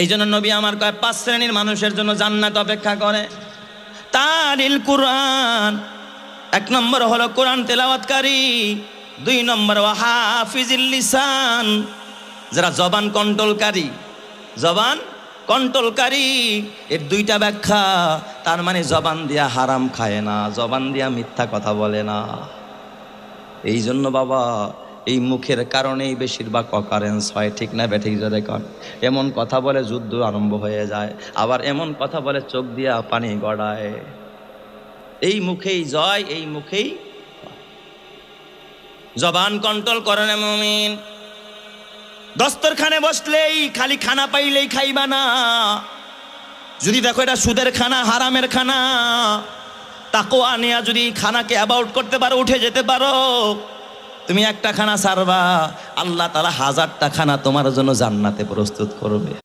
এই জন্য নবী আমার কয়, পাঁচ শ্রেণির মানুষের জন্য জান্নাত অপেক্ষা করে। তারিল কুরআন, এক নম্বর হলো কোরআন তেলাওয়াতকারী, দুই নম্বর হাফিজিল লিসান। যারা জবান কন্ট্রোলকারী জবান কন্ট্রোলকারী, এর দুইটা ব্যাখ্যা, তার মানে জবান দিয়া হারাম খায় না, জবান দিয়া মিথ্যা কথা বলে না। এই জন্য বাবা এই মুখের কারণেই বেশিরভাগ অকারেন্স হয়, ঠিক না ব্যাঠিক জোরে কন? এমন কথা বলে যুদ্ধ আরম্ভ হয়ে যায়, আবার এমন কথা বলে চোখ দিয়া পানি গড়ায়। এই মুখেই জয়, এই মুখেই জবান কন্ট্রোল করে না মমিন। দস্তরখানে বসলেই খালি খানা পাইলেই খাইবা না। যদি দেখো এটা সুদের খানা, হারামের খানা তাকো আনিয়া যদি খানাকে অ্যাবাউট করতে পারো, উঠে যেতে পারো তুমি একটা খানা সারবা আল্লাহ তালা হাজারটা খানা তোমার জন্য জান্নাতে প্রস্তুত করবে।